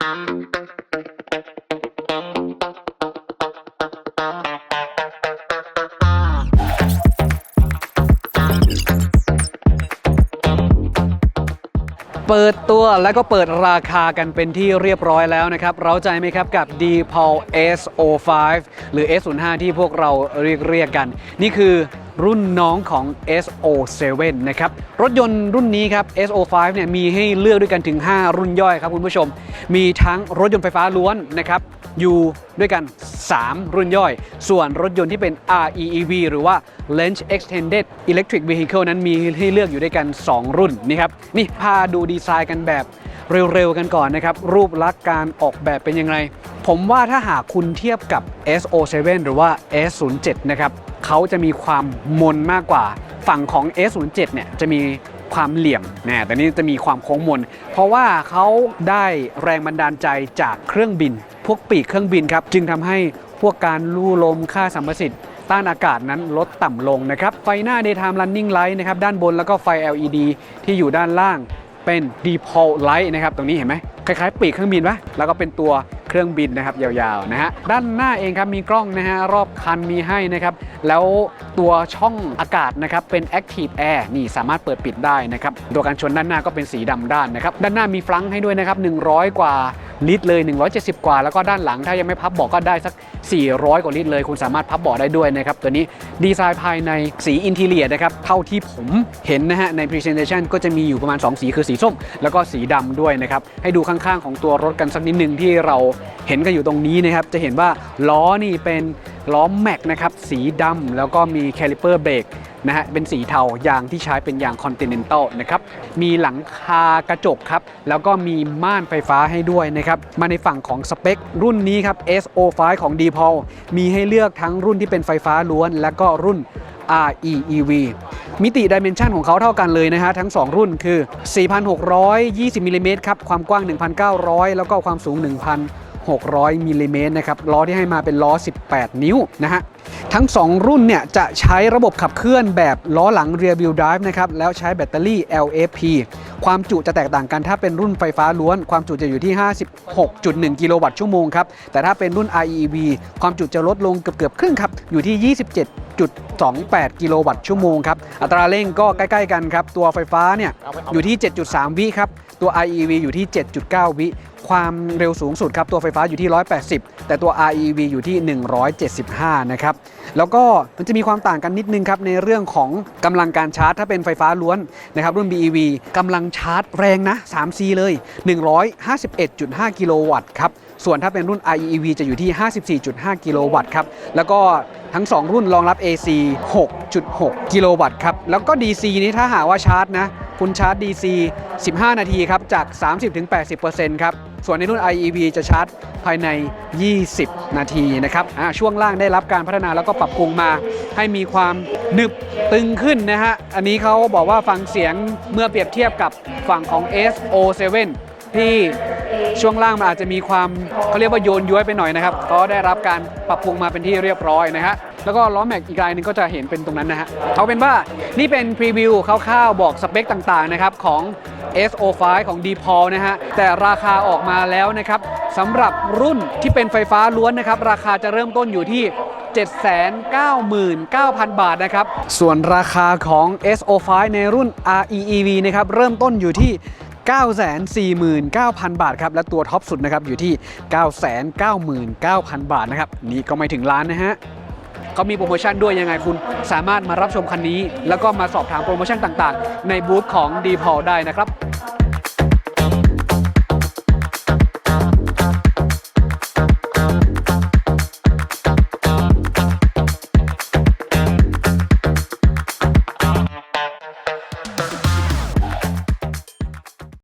เปิดตัวแล้วก็เปิดราคากันเป็นที่เรียบร้อยแล้วนะครับ เราใจไหมครับกับ d p a l S05 หรือ S05 ที่พวกเราเรียกเรียกกัน นี่คือ รุ่นน้องของ SO7 นะครับ รถยนต์รุ่นนี้ครับ SO5 เนี่ยมีให้เลือกด้วยกันถึง 5 รุ่นย่อยครับคุณผู้ชม มีทั้งรถยนต์ไฟฟ้าล้วนนะครับอยู่ด้วยกัน 3 รุ่นย่อย ส่วนรถยนต์ที่เป็น REEV หรือว่า Range Extended Electric Vehicle นั้นมีให้เลือกอยู่ด้วยกัน 2 รุ่นนี่ครับ นี่พาดูดีไซน์กันแบบเร็วๆกันก่อนนะครับ รูปลักษณ์การออกแบบเป็นยังไง ผมว่าถ้าหากคุณเทียบกับ SO7 หรือว่า S07 นะครับเขาจะมีความมนมากกว่า ฝั่งของ S07 เนี่ยจะมีความเหลี่ยมนะแต่นี่จะมีความโค้งมน เพราะว่าเขาได้แรงบันดาลใจจากเครื่องบิน พวกปีกเครื่องบินครับ จึงทำให้พวกการลู่ลมค่าสัมประสิทธิ์ต้านอากาศนั้นลดต่ำลงนะครับ ไฟหน้า daytime running light นะครับ ด้านบนแล้วก็ไฟ LED ที่อยู่ด้านล่างเป็น default light นะครับ ตรงนี้เห็นไหมคล้ายๆ ปีกเครื่องบินปะแล้วก็เป็นตัว เครื่องบินนะครับยาวๆนะฮะด้านหน้าเองครับมีกล้องนะฮะรอบคันมีให้นะครับแล้วตัวช่องอากาศนะครับเป็น active air นี่สามารถเปิดปิดได้นะครับตัวการชนด้านหน้าก็เป็นสีดำด้านนะครับด้านหน้ามีฟลังให้ด้วยนะครับ100 กว่า ลิตรเลย 170 กว่า แล้วก็ด้านหลังถ้ายังไม่พับเบาะก็ได้สัก 400 กว่าลิตรเลย คุณสามารถพับเบาะได้ด้วยนะครับ ตัวนี้ดีไซน์ภายในสีอินทีเลียนะครับ เท่าที่ผมเห็นนะฮะ ใน Presentation ก็จะมีอยู่ประมาณ 2 สีคือสีส้ม แล้วก็สีดำด้วยนะครับ ให้ดูข้างๆ ของตัวรถกันสักนิดนึงที่เราเห็นกันอยู่ตรงนี้นะครับจะเห็นว่าล้อนี่เป็นล้อแม็กนะครับสีดำแล้วก็มีแคลิเปอร์เบรก นะฮะเป็นสีเทายางที่ใช้เป็นยาง Continental นะครับมีหลังคากระจกครับแล้วก็มีม่านไฟฟ้าให้ด้วยนะครับมาในฝั่งของสเปค รุ่นนี้ครับ SO5 ของ d p a l มีให้เลือกทั้งรุ่นที่เป็นไฟฟ้าล้วน และก็รุ่น REEV มิติดิเมนชันของเขาเท่ากันเลยนะฮะ ทั้ง 2 รุ่นคือ 4,620มิลลิเมตรครับ ความกว้าง 1,900 แล้วก็ความสูง 1,600มิลลิเมตรนะครับ ล้อที่ให้มาเป็นล้อ 18 นิ้วนะฮะทั้ง 2 รุ่นเนี่ยจะใช้ระบบขับเคลื่อนแบบล้อหลัง rear wheel drive นะครับ แล้วใช้แบตเตอรี่ LFP ความจุจะแตกต่างกันถ้าเป็นรุ่นไฟฟ้าล้วน ความจุจะอยู่ที่ 56.1 กิโลวัตต์ชั่วโมงครับ แต่ถ้าเป็นรุ่น REV ความจุจะลดลงเกือบๆครึ่งครับ อยู่ที่ 27.28 กิโลวัตต์ชั่วโมงครับ อัตราเร่งก็ใกล้ ๆ กันครับ ตัวไฟฟ้าเนี่ยอยู่ที่ 7.3 วิครับ ตัว REV อยู่ที่ 7.9 วิ ความเร็วสูงสุดครับ ตัวไฟฟ้าอยู่ที่ 180 แต่ตัว REV อยู่ที่ 175 นะครับแล้วก็มันจะมีความต่างกันนิดนึงครับในเรื่องของกำลังการชาร์จ ถ้าเป็นไฟฟ้าล้วนนะครับรุ่น BEV กำลังชาร์จแรงนะ 3C เลย 151.5 กิโลวัตต์ครับ ส่วนถ้าเป็นรุ่น REEV จะอยู่ที่ 54.5 กิโลวัตต์ครับ แล้วก็ทั้ง 2 รุ่นรองรับ AC 6.6 กิโลวัตต์ครับ แล้วก็ DC นี้ถ้าหาว่าชาร์จนะ คุณชาร์จ DC 15 นาทีครับ จาก 30-80%ครับ ส่วนในรุ่น IEV จะชาร์จภายใน 20 นาทีนะครับช่วงล่างได้รับการพัฒนาแล้วก็ปรับปรุงมาให้มีความหนึบตึงขึ้นนะฮะ อันนี้เขาบอกว่าฟังเสียงเมื่อเปรียบเทียบกับฝั่งของ SO7 ที่ช่วงล่างมันอาจจะมีความเขาเรียกว่าโยนย้วยไปหน่อยนะครับ ก็ได้รับการปรับปรุงมาเป็นที่เรียบร้อยนะฮะ แล้วก็ล้อแม็กอีกลายหนึงก็จะเห็นเป็นตรงนั้นนะฮะเอาเป็นว่านี่เป็นพรีวิวคร่าวๆบอกสเปคต่างๆนะครับของ SO5 ของ d p a l นะฮะแต่ราคาออกมาแล้วนะครับสำหรับรุ่นที่เป็นไฟฟ้าล้วนนะครับราคาจะเริ่มต้นอยู่ที่ 799,000 บาทนะครับ ส่วนราคาของ SO5 ในรุ่น REEV นะครับเริ่มต้นอยู่ที่949,000 บาทครับ และตัวท็อปสุดนะครับอยู่ที่ 999,000 บาทนะครับ นี่ก็ไม่ถึงล้านนะฮะ เขามีโปรโมชั่นด้วยยังไงคุณ สามารถมารับชมคันนี้ แล้วก็มาสอบถามโปรโมชั่นต่างๆ ในบูธของดีพอได้นะครับ